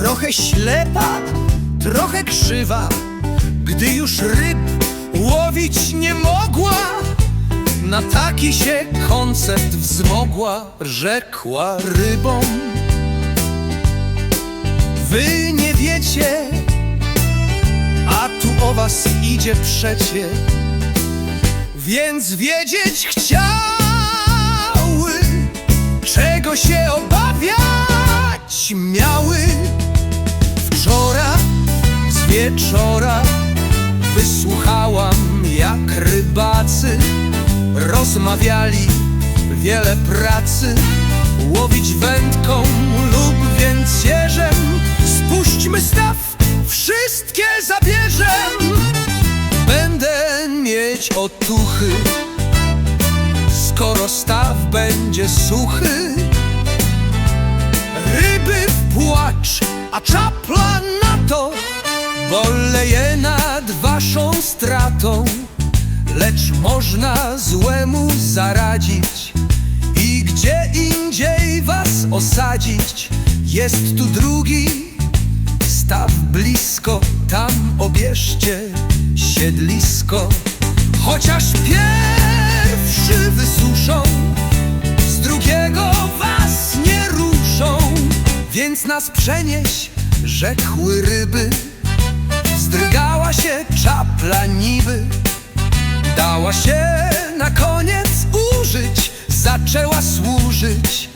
Trochę ślepa, trochę krzywa Gdy już ryb łowić nie mogła. Na taki się koncept wzmogła Rzekła rybom. Wy nie wiecie A tu o was idzie przecie Więc wiedzieć chciały Czego się obawiać miały wieczora Wysłuchałam jak rybacy Rozmawiali wiele pracy. Łowić wędką lub więcierzem Spuśćmy staw, wszystkie zabierzem. Będę mieć otuchy Skoro staw będzie suchy. Ryby w płacz, a czapla na to Boleje nad waszą stratą Lecz można złemu zaradzić. I gdzie indziej was osadzić? Jest tu drugi staw blisko Tam obierzcie siedlisko. Chociaż pierwszy wysuszą Z drugiego was nie ruszą. Więc nas przenieś, rzekły ryby Na koniec użyć. Zaczęła służyć.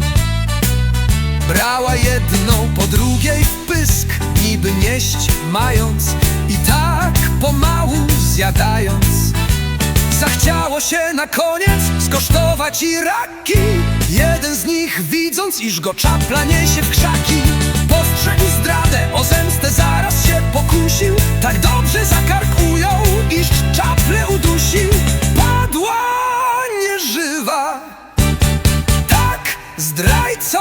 Brała jedną po drugiej w pysk Niby nieść mając. I tak pomału zjadając. Zachciało się na koniec skosztować i raki. Jeden z nich widząc, iż go czapla niesie w krzaki. Postrzegł zdradę, o zemstę zaraz się pokusił zdrajcą